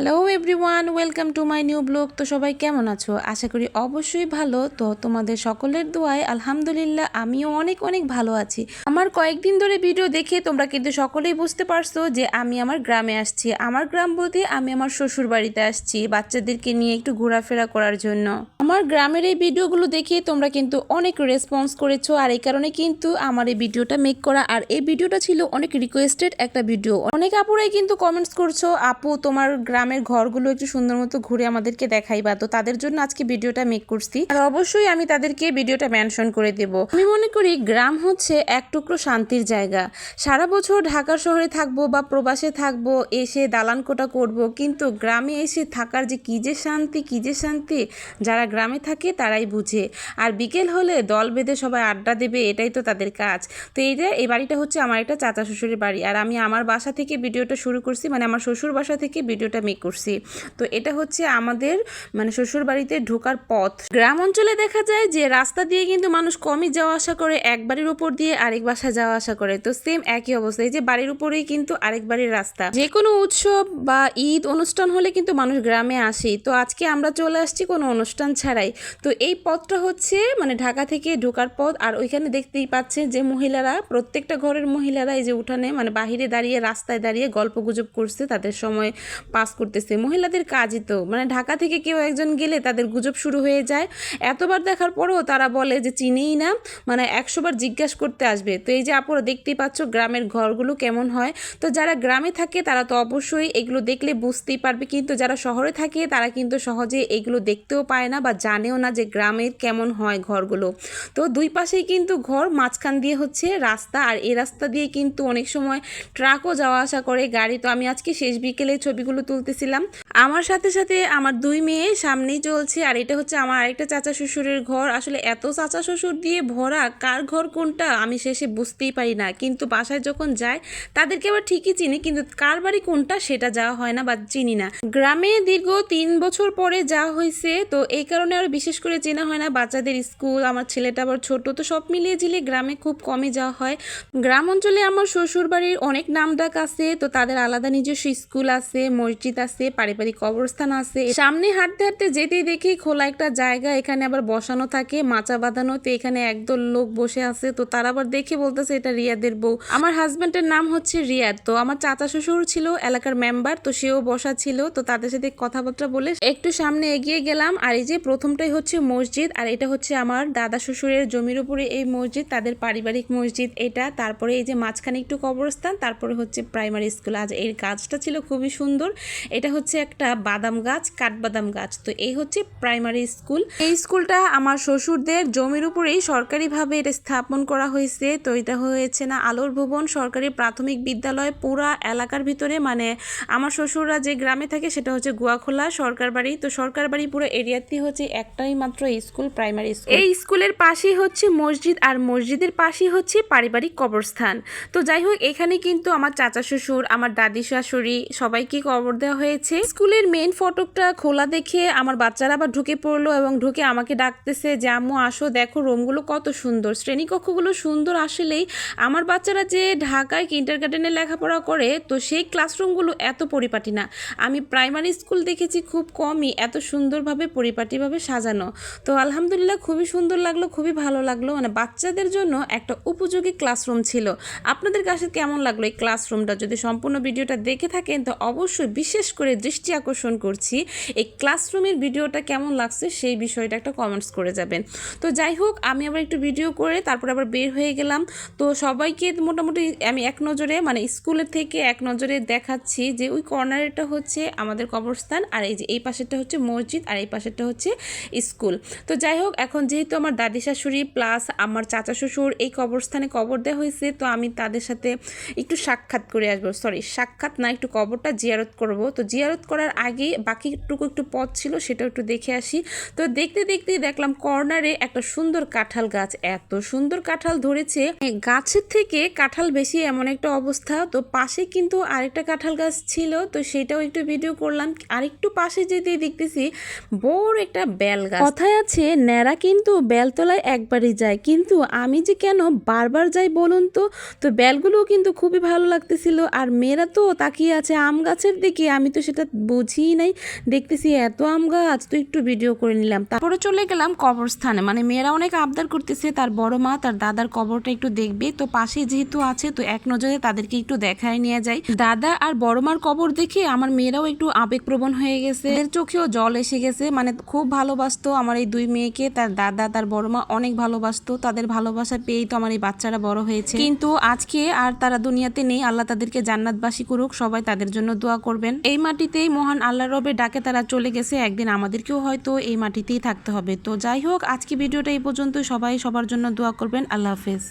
Hello everyone welcome to my new blog তো সবাই কেমন আছো? আশা করি অবশ্যই ভালো। তো তোমাদের সকলের দোয়ায় আলহামদুলিল্লাহ আমিও অনেক অনেক ভালো আছি। আমার কয়েকদিন ধরে ভিডিও দেখে তোমরা কিন্তু সকলেই বুঝতে পারছ যে আমি আমার গ্রামে আসছি। আমার গ্রাম বলতে আমি আমার শ্বশুর বাড়িতে আসছি বাচ্চাদেরকে নিয়ে একটু ঘোরাফেরা করার জন্য। আমার গ্রামের এই ভিডিওগুলো দেখে তোমরা কিন্তু অনেক রেসপন্স করেছ আর এই কারণে কিন্তু আমার এই ভিডিওটা মেক করা আর এই ভিডিওটা ছিল অনেক রিকোয়েস্টেড একটা ভিডিও অনেক আপুরাই কিন্তু কমেন্টস করছ, আপু, তোমার গ্রামের ঘরগুলো একটু সুন্দর মতো ঘুরে আমাদেরকে দেখাই বা তো তাদের জন্য আজকে ভিডিওটা মেক করছি। আর অবশ্যই আমি তাদেরকে ভিডিওটা মেনশন করে দেব। আমি মনে করি গ্রাম হচ্ছে এক টুকরো শান্তির জায়গা। সারা বছর ঢাকা শহরে থাকব বা প্রবাসে থাকব, এসে দালান কোটা করব, কিন্তু গ্রামে এসে থাকার যে কী যে শান্তি, কী যে শান্তি, যারা গ্রামে থাকে তারাই বুঝে। আর বিকেল হলে দল বেঁধে সবাই আড্ডা দেবে, এটাই তো তাদের কাজ। তো এইটা, এই বাড়িটা হচ্ছে আমার একটা চাচা শ্বশুরের বাড়ি। আর আমি আমার বাসা থেকে ভিডিওটা শুরু করছি মানে আমার শ্বশুর বাসা থেকে ভিডিওটা মেক করছি। তো এটা হচ্ছে আমাদের মানে শ্বশুর বাড়িতে ঢোকার পথ। গ্রাম অঞ্চলে দেখা যায় যে রাস্তা দিয়ে কিন্তু মানুষ কমই যাওয়া আসা করে, এক বাড়ির উপর দিয়ে আরেক বাসায় যাওয়া আসা করে। তো সেম একই অবস্থা, এই যে বাড়ির উপরেই কিন্তু আরেক বাড়ির রাস্তা। যে কোনো উৎসব বা ঈদ অনুষ্ঠান হলে কিন্তু মানুষ গ্রামে আসেই। তো আজকে আমরা চলে আসছি কোনো অনুষ্ঠান ছাড়াই। তো এই পথটা হচ্ছে মানে ঢাকা থেকে ঢোকার পথ। আর ওইখানে দেখতেই পাচ্ছেন যে মহিলারা, প্রত্যেকটা ঘরের মহিলারা এই যে উঠানে মানে বাহিরে দাঁড়িয়ে, রাস্তায় দাঁড়িয়ে গল্প গুজব করছে তাদের সময় পাস করতেছে। মহিলাদের কাজই তো। মানে ঢাকা থেকে কেউ একজন গেলে তাদের গুজব শুরু হয়ে যায়। এতবার দেখার পরেও তারা বলে যে চিনেই না মানে একশোবার জিজ্ঞাসা করতে আসবে। তো এই যে আপুরা দেখতেই পাচ্ছ গ্রামের ঘরগুলো কেমন হয়। তো যারা গ্রামে থাকে তারা তো অবশ্যই এগুলো দেখলে বুঝতেই পারবে। কিন্তু যারা শহরে থাকে তারা কিন্তু সহজে এগুলো দেখতেও পায় না বা জানেও না যে গ্রামের কেমন হয় ঘরগুলো। তো দুই পাশেই কিন্তু ঘর, মাঝখান দিয়ে হচ্ছে রাস্তা। আর এই রাস্তা দিয়ে কিন্তু অনেক সময় ট্রাকও যাওয়া আসা করে, গাড়ি। তো আমি আজকে শেষ বিকেলে ছবিগুলো তুলতেছিলাম আমার সাথে সাথে আমার দুই মেয়ে সামনেই চলছে, আর এটা হচ্ছে আমার আরেকটা চাচা শ্বশুরের ঘর। আসলে এত চাচা শ্বশুর দিয়ে ভরা, কার ঘর কোনটা আমি শেষে বুঝতেই পারি না। কিন্তু বাসায় যখন যায়, তাদেরকে আবার ঠিকই চিনি, কিন্তু কার বাড়ি কোনটা সেটা যাওয়া হয় না বা চিনি না। গ্রামে দীর্ঘ তিন বছর পরে যাওয়া হয়েছে, তো এই কারণে আরও বিশেষ করে চেনা হয় না। বাচ্চাদের স্কুল, আমার ছেলেটা আবার ছোট, তো সব মিলিয়ে ঝিলে গ্রামে খুব কমই যাওয়া হয়। গ্রাম অঞ্চলে আমার শ্বশুর বাড়ির অনেক নাম ডাক আছে, তো তাদের আলাদা নিজস্ব স্কুল আছে, মসজিদ আছে, পারিবারিক কবরস্থান আছে। সামনে হাঁটতে হাঁটতে যেতেই দেখি খোলা একটা জায়গা, এখানে আবার বসানো থাকে, মাচা বাঁধানো, তো এখানে একদল লোক বসে আছে। তো তারা আবার দেখে বলতেছে, এটা রিয়াদের বউ। আমার হাজব্যান্ডের নাম হচ্ছে রিয়াদ। তো আমার চাচা শ্বশুর ছিল এলাকার মেম্বার তো সেও বসা ছিল। তো তাদের সাথে কথাবার্তা বলে একটু সামনে এগিয়ে গেলাম। আর এই যে প্রথমটাই হচ্ছে মসজিদ, আর এটা হচ্ছে আমার দাদা শ্বশুরের জমির উপরে এই মসজিদ, তাদের পারিবারিক মসজিদ এটা। তারপরে এই যে মাঝখানে একটু কবরস্থান, তারপরে হচ্ছে প্রাইমারি স্কুল আজ এর গাছটা ছিল খুবই সুন্দর। এটা হচ্ছে একটা বাদাম গাছ, কাঠবাদাম গাছ। তো এই হচ্ছে প্রাইমারি স্কুল। এই স্কুলটা আমার শ্বশুরদের জমির উপরেই সরকারিভাবে এটা স্থাপন করা হয়েছে। তো এটা হয়েছে না আলোর ভুবন, সরকারি প্রাথমিক বিদ্যালয়, পুরা এলাকার ভিতরে। মানে আমার শ্বশুররা যে গ্রামে থাকে সেটা হচ্ছে গুয়াখোলা সরকার বাড়ি তো সরকার বাড়ি পুরো এরিয়াতে হচ্ছে একটাই মাত্র স্কুল, প্রাইমারি স্কুল। এই স্কুলের পাশেই হচ্ছে মসজিদ আর মসজিদের পাশেই হচ্ছে পারিবারিক কবরস্থান। তো যাই হোক, এখানে কিন্তু আমার চাচা শ্বশুর, আমার দাদি শাশুড়ি সবাইকে কবর দেওয়া হয়েছে। স্কুলের মেন ফটকটা খোলা দেখে আমার বাচ্চারা আবার ঢুকে পড়ল এবং ঢুকে আমাকে ডাকতেছে যে, আম্মু, আসো, দেখো রুমগুলো কত সুন্দর। শ্রেণীকক্ষগুলো সুন্দর আসলেই আমার বাচ্চারা যে ঢাকায় কিন্টার গার্ডেনে লেখাপড়া করে, তো সেই ক্লাসরুমগুলো এত পরিপাটি না। আমি প্রাইমারি স্কুল দেখেছি খুব কমই, এত সুন্দরভাবে পরিপাটিভাবে সাজানো। তো আলহামদুলিল্লাহ খুবই সুন্দর লাগল, খুবই ভালো লাগল। মানে বাচ্চাদের জন্য একটা উপযোগী ক্লাসরুম ছিল। আপনাদের কাছে কেমন লাগল এই ক্লাসরুমটা যদি সম্পূর্ণ ভিডিওটা দেখে থাকেন, তো অবশ্যই বিশেষ করে দৃষ্টি আকর্ষণ করছি। এই ক্লাসরুমের ভিডিওটা কেমন লাগছে সেই বিষয়টা একটা কমেন্টস করে যাবেন। তো যাই হোক, আমি আবার একটু ভিডিও করে তারপরে আবার বের হয়ে গেলাম। তো সবাইকে মোটামুটি আমি এক নজরে মানে স্কুলের থেকে এক নজরে দেখাচ্ছি যে ওই কর্নারেরটা হচ্ছে আমাদের কবরস্থান আর এই যে এই পাশেরটা হচ্ছে মসজিদ আর এই পাশেরটা হচ্ছে স্কুল। তো যাই হোক, এখন যেহেতু আমার দাদি শাশুড়ি প্লাস আমার চাচা শ্বশুর এই কবরস্থানে কবর দেওয়া হয়েছে, তো আমি তাদের সাথে একটু সাক্ষাৎ করে আসব। সরি সাক্ষাৎ না, একটু কবরটা জিয়ারত করব। তো জিয়ারত করার আগে বাকিটুকু একটু পথ ছিল, সেটাও একটু দেখে আসি। তো দেখতে দেখতে দেখলাম কর্নারে একটা সুন্দর কাঁঠাল গাছ, এত সুন্দর কাঁঠাল ধরেছে। গাছের থেকে কাঁঠাল বেশি এমন একটা অবস্থা, তো পাশে কিন্তু আরেকটা কাঁঠাল গাছ ছিল, তো সেটাও একটু ভিডিও করলাম। আরেকটু পাশে যেতেই দেখতেছি বড় একটা বেল গাছ। কথায় আছে, ন্যাড়া কিন্তু বেলতলায় একবারই যায়, কিন্তু আমি যে কেন বারবার যাই বলুন তো তো বেলগুলোও কিন্তু খুবই ভালো লাগতেছিল, আর মেয়েরা তো তাকিয়ে আছে আম গাছের দিকে, আমি তো সেটা বুঝিই নাই। দেখতেছি এত আম গাছ, তো একটু ভিডিও করে নিলাম। তারপরে চলে গেলাম কবরস্থানে। মানে মেয়েরা অনেক আবদার করতেছে, তার বড় মা তার দাদার কবরটা একটু দেখবে। তো পাশে যেহেতু আছে, তো এক নজরে তাদেরকে একটু দেখায় নিয়ে যায় দাদা আর বড় মার কবর দেখে আমার মেয়েরাও একটু আবেগপ্রবণ হয়ে গেছে। এদের চোখেও জল এসে গেছে। মানে খুব ভালোবাসতো আমার এই দুই মেয়েকে। তার দাদা, তার বড় মা অনেক ভালোবাসতো। তাদের ভালোবাসা পেয়েই তো আমার এই বাচ্চারা বড় হয়েছে। কিন্তু আজকে আর তারা দুনিয়াতে নেই। আল্লাহ তাদেরকে জান্নাতবাসী করুক। সবাই তাদের জন্য দোয়া করবেন। এই মাটিতেই মহান আল্লাহ রবের ডাকে তারা চলে গেছে। একদিন আমাদেরকেও হয়তো এই মাটিতেই থাকতে হবে। তো যাই হোক, আজকে ভিডিওটা এই পর্যন্ত সবাই সবার জন্য দোয়া করবেন। আল্লাহ হাফেজ।